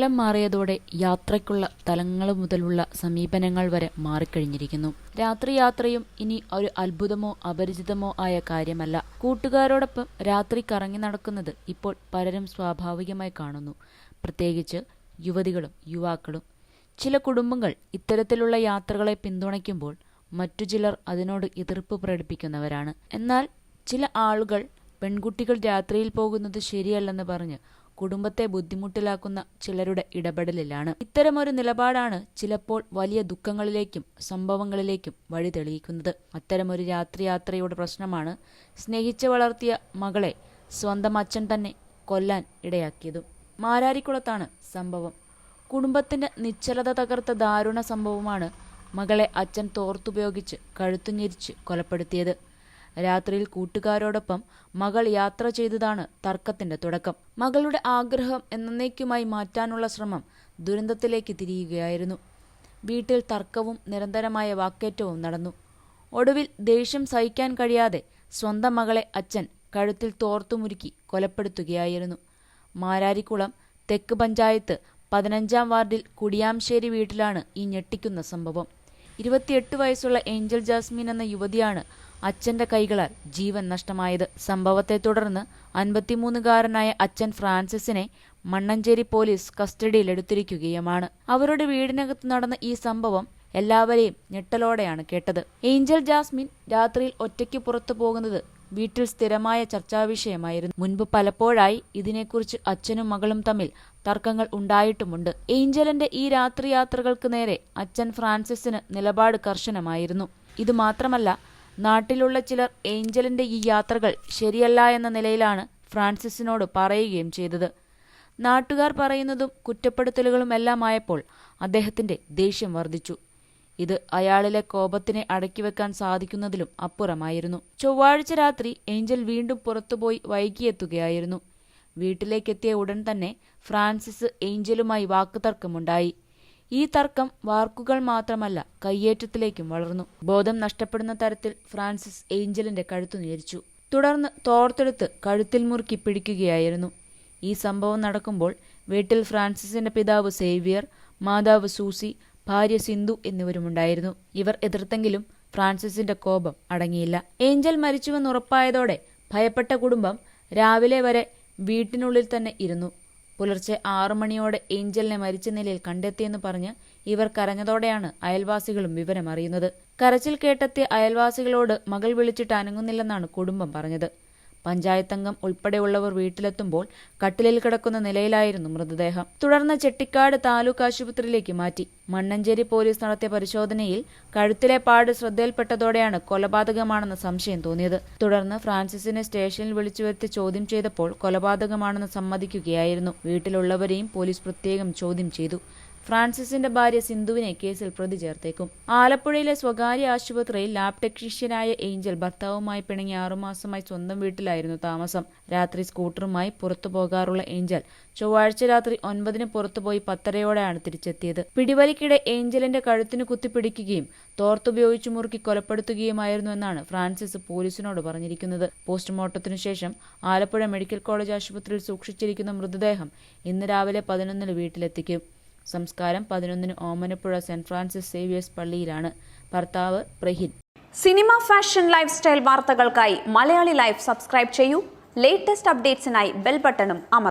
കാലം മാറിയതോടെ യാത്രയ്ക്കുള്ള തലങ്ങൾ മുതലുള്ള സമീപനങ്ങൾ വരെ മാറിക്കഴിഞ്ഞിരിക്കുന്നു. രാത്രി യാത്രയും ഇനി ഒരു അത്ഭുതമോ അപരിചിതമോ ആയ കാര്യമല്ല. കൂട്ടുകാരോടൊപ്പം രാത്രി കറങ്ങി നടക്കുന്നത് ഇപ്പോൾ പലരും സ്വാഭാവികമായി കാണുന്നു. പ്രത്യേകിച്ച് യുവതികളും യുവാക്കളും. ചില കുടുംബങ്ങൾ ഇത്തരത്തിലുള്ള യാത്രകളെ പിന്തുണയ്ക്കുമ്പോൾ മറ്റു ചിലർ അതിനോട് എതിർപ്പ് പ്രകടിപ്പിക്കുന്നവരാണ്. എന്നാൽ ചില ആളുകൾ പെൺകുട്ടികൾ രാത്രിയിൽ പോകുന്നത് ശരിയല്ലെന്ന് പറഞ്ഞ് കുടുംബത്തെ ബുദ്ധിമുട്ടിലാക്കുന്ന ചിലരുടെ ഇടപെടലിലാണ്. ഇത്തരമൊരു നിലപാടാണ് ചിലപ്പോൾ വലിയ ദുഃഖങ്ങളിലേക്കും സംഭവങ്ങളിലേക്കും വഴി തെളിയിക്കുന്നത് അത്തരമൊരു രാത്രിയാത്രയുടെ പ്രശ്നമാണ് സ്നേഹിച്ച് വളർത്തിയ മകളെ സ്വന്തം അച്ഛൻ തന്നെ കൊല്ലാൻ ഇടയാക്കിയതും. മാരാരിക്കുളത്താണ് സംഭവം. കുടുംബത്തിന്റെ നിശ്ചലത തകർത്ത ദാരുണ സംഭവമാണ് മകളെ അച്ഛൻ തോർത്തുപയോഗിച്ച് കഴുത്തുഞ്ഞിരിച്ച് കൊലപ്പെടുത്തിയത്. രാത്രിയിൽ കൂട്ടുകാരോടൊപ്പം മകൾ യാത്ര ചെയ്തതാണ് തർക്കത്തിന്റെ തുടക്കം. മകളുടെ ആഗ്രഹം എന്നേക്കുമായി മാറ്റാനുള്ള ശ്രമം ദുരന്തത്തിലേക്ക് തിരിയുകയായിരുന്നു. വീട്ടിൽ തർക്കവും നിരന്തരമായ വാക്കേറ്റവും നടന്നു. ഒടുവിൽ ദേഷ്യം സഹിക്കാൻ കഴിയാതെ സ്വന്തം മകളെ അച്ഛൻ കഴുത്തിൽ തോർത്തുമുരുക്കി കൊലപ്പെടുത്തുകയായിരുന്നു. മാരാരിക്കുളം തെക്ക് പഞ്ചായത്ത് പതിനഞ്ചാം വാർഡിൽ കുടിയാംശേരി വീട്ടിലാണ് ഈ ഞെട്ടിക്കുന്ന സംഭവം. ഇരുപത്തിയെട്ട് വയസ്സുള്ള ഏഞ്ചൽ ജാസ്മിൻ എന്ന യുവതിയാണ് അച്ഛന്റെ കൈകളാൽ ജീവൻ നഷ്ടമായത്. സംഭവത്തെ തുടർന്ന് അൻപത്തിമൂന്നുകാരനായ അച്ഛൻ ഫ്രാൻസിസിനെ മണ്ണഞ്ചേരി പോലീസ് കസ്റ്റഡിയിലെടുത്തിരിക്കുകയുമാണ് അവരുടെ വീടിനകത്ത് നടന്ന ഈ സംഭവം എല്ലാവരെയും ഞെട്ടലോടെയാണ് കേട്ടത്. ഏഞ്ചൽ ജാസ്മിൻ രാത്രിയിൽ ഒറ്റയ്ക്ക് പുറത്തു പോകുന്നത് വീട്ടിൽ സ്ഥിരമായ ചർച്ചാവിഷയമായിരുന്നു. മുൻപ് പലപ്പോഴായി ഇതിനെക്കുറിച്ച് അച്ഛനും മകളും തമ്മിൽ തർക്കങ്ങൾ ഉണ്ടായിട്ടുമുണ്ട്. ഏഞ്ചലിന്റെ ഈ രാത്രിയാത്രകൾക്ക് നേരെ അച്ഛൻ ഫ്രാൻസിസിന് നിലപാട് കർശനമായിരുന്നു. ഇതുമാത്രമല്ല നാട്ടിലുള്ള ചിലർ ഏഞ്ചലിന്റെ ഈ യാത്രകൾ ശരിയല്ല എന്ന നിലയിലാണ് ഫ്രാൻസിസിനോട് പറയുകയും ചെയ്തത്. നാട്ടുകാർ പറയുന്നതും കുറ്റപ്പെടുത്തലുകളും എല്ലാമായപ്പോൾ അദ്ദേഹത്തിന്റെ ദേഷ്യം വർദ്ധിച്ചു. ഇത് അയാളിലെ കോപത്തിനെ അടക്കിവെക്കാൻ സാധിക്കുന്നതിലും അപ്പുറമായിരുന്നു. ചൊവ്വാഴ്ച രാത്രി ഏഞ്ചൽ വീണ്ടും പുറത്തുപോയി വൈകിയെത്തുകയായിരുന്നു. വീട്ടിലേക്കെത്തിയ ഉടൻ തന്നെ ഫ്രാൻസിസ് ഏഞ്ചലുമായി വാക്കുതർക്കമുണ്ടായി. ഈ തർക്കം വാർക്കുകൾ മാത്രമല്ല കയ്യേറ്റത്തിലേക്കും വളർന്നു. ബോധം നഷ്ടപ്പെടുന്ന തരത്തിൽ ഫ്രാൻസിസ് ഏഞ്ചലിന്റെ കഴുത്തു നേരിച്ചു. തുടർന്ന് തോർത്തെടുത്ത് കഴുത്തിൽ മുറുക്കി പിടിക്കുകയായിരുന്നു. ഈ സംഭവം നടക്കുമ്പോൾ വീട്ടിൽ ഫ്രാൻസിസിന്റെ പിതാവ് സേവിയർ മാതാവ് സൂസി ഭാര്യ സിന്ധു എന്നിവരുമുണ്ടായിരുന്നു. ഇവർ എതിർത്തെങ്കിലും ഫ്രാൻസിസിന്റെ കോപം അടങ്ങിയില്ല. ഏഞ്ചൽ മരിച്ചുവെന്ന് ഉറപ്പായതോടെ ഭയപ്പെട്ട കുടുംബം രാവിലെ വരെ വീട്ടിനുള്ളിൽ തന്നെ ഇരുന്നു. പുലർച്ചെ ആറു മണിയോടെ ഏഞ്ചലിനെ മരിച്ച നിലയിൽ കണ്ടെത്തിയെന്ന് പറഞ്ഞ് ഇവർ കരഞ്ഞതോടെയാണ് അയൽവാസികളും വിവരമറിയുന്നത്. കരച്ചിൽ കേട്ടെത്തിയ അയൽവാസികളോട് മകൾ വിളിച്ചിട്ട് അനങ്ങുന്നില്ലെന്നാണ് കുടുംബം പറഞ്ഞത്. പഞ്ചായത്തംഗം ഉൾപ്പെടെയുള്ളവർ വീട്ടിലെത്തുമ്പോൾ കട്ടിലിൽ കിടക്കുന്ന നിലയിലായിരുന്നു മൃതദേഹം. തുടർന്ന് ചെട്ടിക്കാട് താലൂക്ക് ആശുപത്രിയിലേക്ക് മാറ്റി. മണ്ണഞ്ചേരി പോലീസ് നടത്തിയ പരിശോധനയിൽ കഴുത്തിലെ പാട് ശ്രദ്ധയിൽപ്പെട്ടതോടെയാണ് കൊലപാതകമാണെന്ന സംശയം തോന്നിയത്. തുടർന്ന് ഫ്രാൻസിസിനെ സ്റ്റേഷനിൽ വിളിച്ചു വരുത്തി ചോദ്യം ചെയ്തപ്പോൾ കൊലപാതകമാണെന്ന് സമ്മതിക്കുകയായിരുന്നു. വീട്ടിലുള്ളവരെയും പോലീസ് പ്രത്യേകം ചോദ്യം ചെയ്തു. ഫ്രാൻസിസിന്റെ ഭാര്യ സിന്ധുവിനെ കേസിൽ പ്രതി ചേർത്തേക്കും. ആലപ്പുഴയിലെ സ്വകാര്യ ആശുപത്രിയിൽ ലാബ് ടെക്നീഷ്യനായ ഏഞ്ചൽ ഭർത്താവുമായി പിണങ്ങി ആറുമാസമായി സ്വന്തം വീട്ടിലായിരുന്നു താമസം. രാത്രി സ്കൂട്ടറുമായി പുറത്തു പോകാറുള്ള ഏഞ്ചൽ ചൊവ്വാഴ്ച രാത്രി ഒൻപതിന് പുറത്തുപോയി പത്തരയോടെയാണ് തിരിച്ചെത്തിയത്. പിടിവലിക്കിടെ ഏഞ്ചലിന്റെ കഴുത്തിന് കുത്തിപ്പിടിക്കുകയും തോർത്തുപയോഗിച്ച് മുറുക്കി കൊലപ്പെടുത്തുകയുമായിരുന്നു എന്നാണ് ഫ്രാൻസിസ് പോലീസിനോട് പറഞ്ഞിരിക്കുന്നത്. പോസ്റ്റ്മോർട്ടത്തിനു ശേഷം ആലപ്പുഴ മെഡിക്കൽ കോളേജ് ആശുപത്രിയിൽ സൂക്ഷിച്ചിരിക്കുന്ന മൃതദേഹം ഇന്ന് രാവിലെ പതിനൊന്നിന് വീട്ടിലെത്തിക്കും. സംസ്കാരം പതിനൊന്നിന് ഓമനപ്പുഴ സെന്റ് ഫ്രാൻസിസ് സേവിയേഴ്സ് പള്ളിയിലാണ്. ഭർത്താവ് Prahin cinema fashion lifestyle വാർത്തകൾക്കായി മലയാളി ലൈഫ് സബ്സ്ക്രൈബ് ചെയ്യൂ. ലേറ്റസ്റ്റ് അപ്ഡേറ്റ്സിനായി ബെൽ ബട്ടണും അമർ